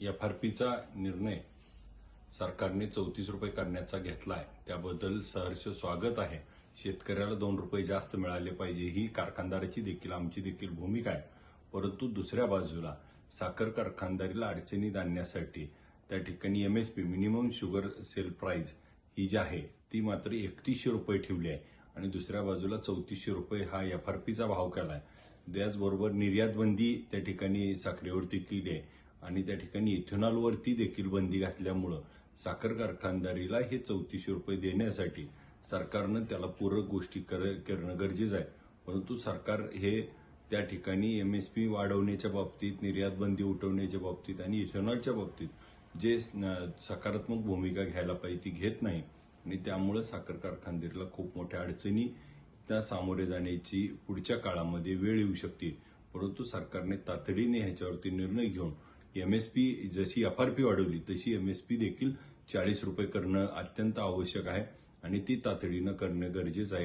F R पीचा निर्णय सरकारने चौतीस रुपये करण्याचा घेतला आहे त्याबद्दल सहर्ष स्वागत आहे. शेतकऱ्याला दोन रुपये जास्त मिळाले पाहिजे ही कारखानदाराची देखील आमची देखील भूमिका आहे. परंतु दुसऱ्या बाजूला साखर कारखानदारीला अडचणीत आणण्यासाठी त्या ठिकाणी MSP minimum sugar sale price ही जी आहे ती मात्र एकतीसशे रुपये ठेवली आहे. आणि दुसऱ्या बाजूला चौतीसशे रुपये हा एफ आर पीचा भाव केला आहे त्याचबरोबर निर्यात बंदी त्या ठिकाणी साखरेवरती केली आहे. आणि त्या ठिकाणी इथेनॉलवरती देखील बंदी घातल्यामुळं साखर कारखानदारीला हे चौतीसशे रुपये देण्यासाठी सरकारनं त्याला पूरक गोष्टी कर- करणं गरजेचं आहे. परंतु सरकार हे त्या ठिकाणी एम एस पी वाढवण्याच्या बाबतीत निर्यात बंदी उठवण्याच्या बाबतीत आणि इथेनॉलच्या बाबतीत जे सकारात्मक भूमिका घ्यायला पाहिजे ती घेत नाही. आणि त्यामुळं साखर कारखानदारीला खूप मोठ्या अडचणी त्या सामोरे जाण्याची पुढच्या काळामध्ये वेळ येऊ शकते. परंतु सरकारने तातडीने ह्याच्यावरती निर्णय घेऊन एमएसपी जशी एफआरपी वाढवली तशी एमएसपी देखील चाळीस रुपये करणं अत्यंत आवश्यक आहे आणि ती तातडीनं करणं गरजेचं आहे.